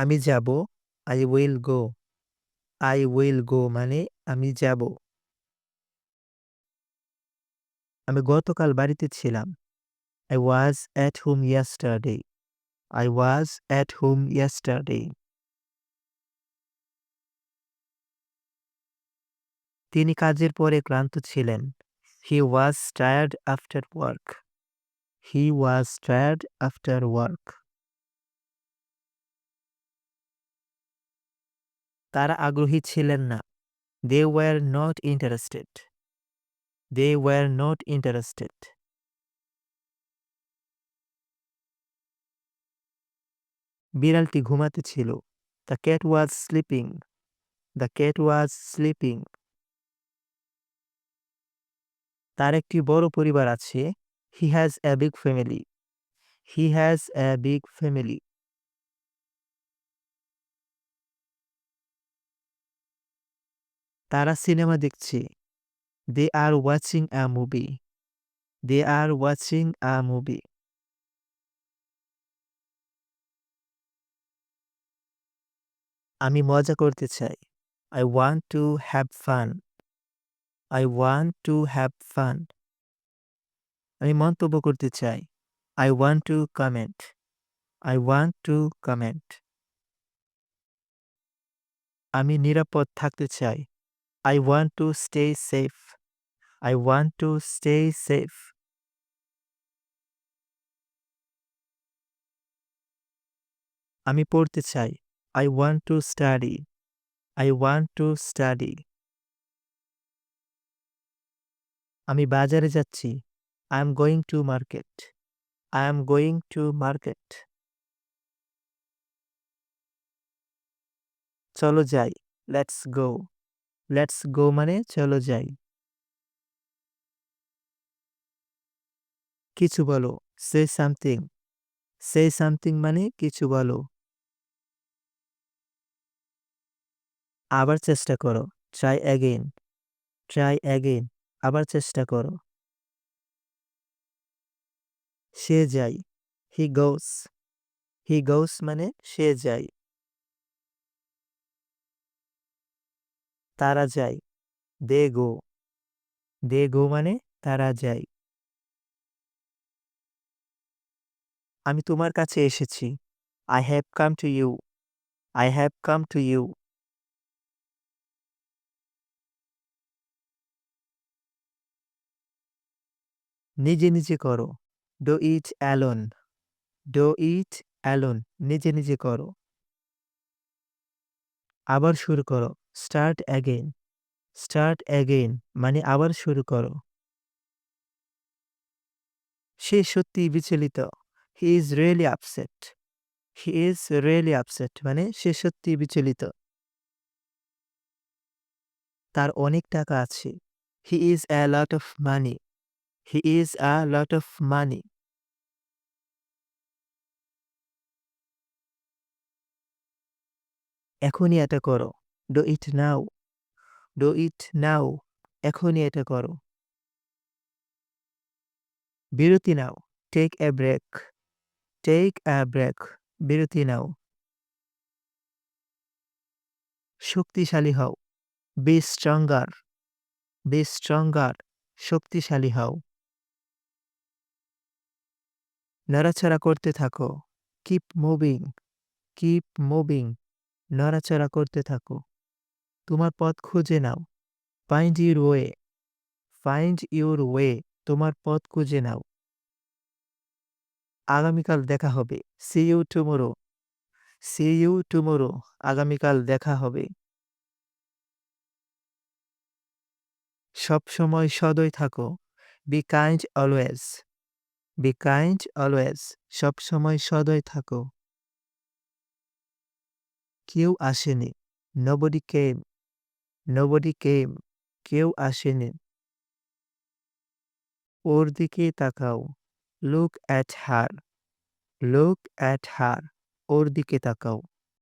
আমি যাব I will go I will go মানে আমি যাব। আমি গতকাল বাড়িতে ছিলাম। I was at home yesterday I was at home yesterday তিনি কাজের পরে ক্লান্ত ছিলেন। He was tired after work he was tired after work তারা আগ্রহী ছিলেন না। They were not interested they were not interested বিড়ালটি ঘুমাতে ছিল। The cat was sleeping the cat was sleeping তার একটি বড় পরিবার আছে। He has a big family he has a big family তারা সিনেমা দেখছে। They are watching a movie they are watching a movie আমি মজা করতে চাই। I want to have fun I want to have fun আমি মন্তব্য করতে চাই। I want to comment I want to comment আমি নিরাপদ থাকতে চাই। I want to stay safe. I want to stay safe. আমি পড়তে চাই। I want to study. I want to study. আমি বাজারে যাচ্ছি। I am going to market. I am going to market. চলো যাই। Let's go. লেটস গো মানে চলো যাই। কিছু বলো সে সামথিং সে সামথিং মানে কিছু বলো। আবার চেষ্টা করো ট্রাই অ্যাগেন ট্রাই অ্যাগেন আবার চেষ্টা করো। সে যাই হি গৌস হি গৌস মানে সে যায় তারা যায়। দে গো। দে গো মানে তারা যায়। আমি তোমার কাছে এসেছি। I have come to you I have come to you নিজে নিজে করো। Do it alone do it alone নিজে নিজে করো। আবার শুরু করো। স্টার্ট অ্যাগেন স্টার্ট অ্যাগেন মানে আবার শুরু করো। সে সত্যি বিচলিত। He is really upset he is really upset মানে সে সত্যি বিচলিত। তার অনেক টাকা আছে। He is a lot of money he is a lot of money এখনই এটা করো। ডো ইট নাও ডো ইট নাও এখনই এটা করো। বিরতি নাও। Take a break take a break বিরতি নাও। শক্তিশালী হও। বি স্ট্রংগার বি স্ট্রংগার শক্তিশালী হও। নড়াচড়া করতে থাকো। কিপ মুভিং কিপ মুভিং নড়াচড়া করতে থাকো। তোমার পথ খুঁজে নাও। Find your way find your way তোমার পথ খুঁজে নাও। আগামীকাল দেখা হবে। See you tomorrow see you tomorrow আগামীকাল দেখা হবে। সবসময় সদয় থাকো। Be kind always be kind always সবসময় সদয় থাকো। কেউ আসেনি। নবডি কেম নোবডি কেম কেউ আসেনি। ওর দিকে তাকাও। Look at her look at her ওর দিকে তাকাও।